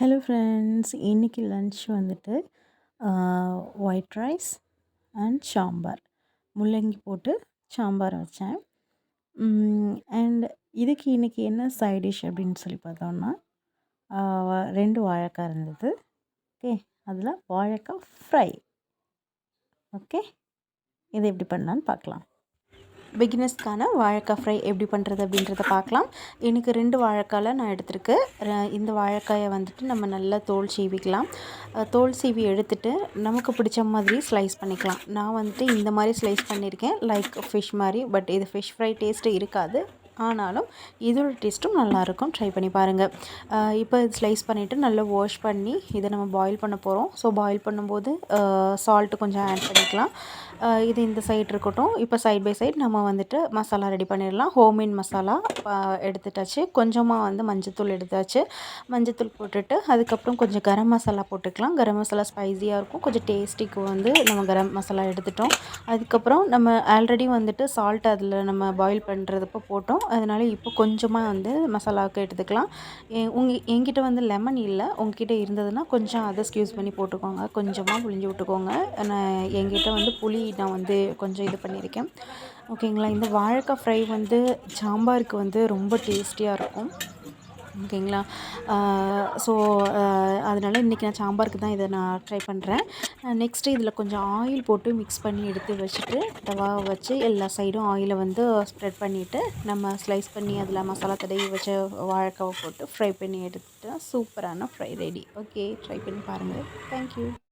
Hello friends இன்றைக்கி lunch வந்துட்டு white rice and sambar. முள்ளங்கி போட்டு சாம்பார் வச்சேன். அண்ட் இதுக்கு இன்றைக்கி என்ன சைட் டிஷ் அப்படின்னு சொல்லி பார்த்தோம்னா ரெண்டு வாழைக்காய் இருந்தது. ஓகே அதில் வாழைக்காய் ஃப்ரை ஓகே இதை எப்படி பண்ணலான்னு பார்க்கலாம். பிகினர்ஸ்க்கான வாழைக்காய் ஃப்ரை எப்படி பண்ணுறது அப்படின்றத பார்க்கலாம். எனக்கு ரெண்டு வாழைக்காயில் நான் எடுத்திருக்கேன் இந்த வாழைக்காயை வந்துட்டு நம்ம நல்லா தோல் சீவிக்கலாம். தோல் சீவி எடுத்துட்டு நமக்கு பிடிச்ச மாதிரி ஸ்லைஸ் பண்ணிக்கலாம். நான் வந்துட்டு இந்த மாதிரி ஸ்லைஸ் பண்ணியிருக்கேன். லைக் ஃபிஷ் மாதிரி பட் இது ஃபிஷ் ஃப்ரை டேஸ்ட்டு இருக்காது. ஆனாலும் இதோட டேஸ்ட்டும் நல்லாயிருக்கும். ட்ரை பண்ணி பாருங்கள் இப்போ ஸ்லைஸ் பண்ணிவிட்டு நல்லா வாஷ் பண்ணி இதை நம்ம பாயில் பண்ண போகிறோம் ஸோ பாயில் பண்ணும்போது சால்ட்டு கொஞ்சம் ஆட் பண்ணிக்கலாம். இது இந்த சைட் இருக்கட்டும். இப்போ சைட் பை சைட் நம்ம வந்துட்டு மசாலா ரெடி பண்ணிடலாம். ஹோம்மேட் மசாலா எடுத்துட்டாச்சு. கொஞ்சமாக வந்து மஞ்சத்தூள் எடுத்தாச்சு. மஞ்சத்தூள் போட்டுட்டு அதுக்கப்புறம் கொஞ்சம் கரம் மசாலா போட்டுக்கலாம். கரம் மசாலா ஸ்பைஸியாக இருக்கும். கொஞ்சம் டேஸ்டிக்கு வந்து நம்ம கரம் மசாலா எடுத்துட்டோம். அதுக்கப்புறம் நம்ம ஆல்ரெடி வந்துட்டு சால்ட் அதில் நம்ம பாயில் பண்ணுறதப்போ போட்டோம். அதனால் இப்போ கொஞ்சமாக வந்து மசாலாவுக்கு எடுத்துக்கலாம். உங்கள் என்கிட்ட வந்து லெமன் இல்லை. உங்ககிட்ட இருந்ததுன்னா கொஞ்சம் அதை யூஸ் பண்ணி போட்டுக்கோங்க. கொஞ்சமாக புளிஞ்சு விட்டுக்கோங்க. நான் என்கிட்ட வந்து புளி நான் வந்து கொஞ்சம் இது பண்ணியிருக்கேன். ஓகேங்களா? இந்த வாழைக்காய் ஃப்ரை வந்து சாம்பாருக்கு வந்து ரொம்ப டேஸ்டியாக இருக்கும். ஓகேங்களா? ஸோ அதனால் இன்றைக்கி நான் சாம்பாருக்கு தான் இதை நான் ட்ரை பண்ணுறேன் நெக்ஸ்ட்டு இதில் கொஞ்சம் ஆயில் போட்டு மிக்ஸ் பண்ணி எடுத்து வச்சுட்டு தவா வச்சு எல்லா சைடும் ஆயிலை வந்து ஸ்ப்ரெட் பண்ணிவிட்டு நம்ம ஸ்லைஸ் பண்ணி அதில் மசாலா தடவி வச்சு வாழைக்காவை போட்டு ஃப்ரை பண்ணி எடுத்துட்டு சூப்பரான ஃப்ரை ரெடி ஓகே ட்ரை பண்ணி பாருங்கள் தேங்க்யூ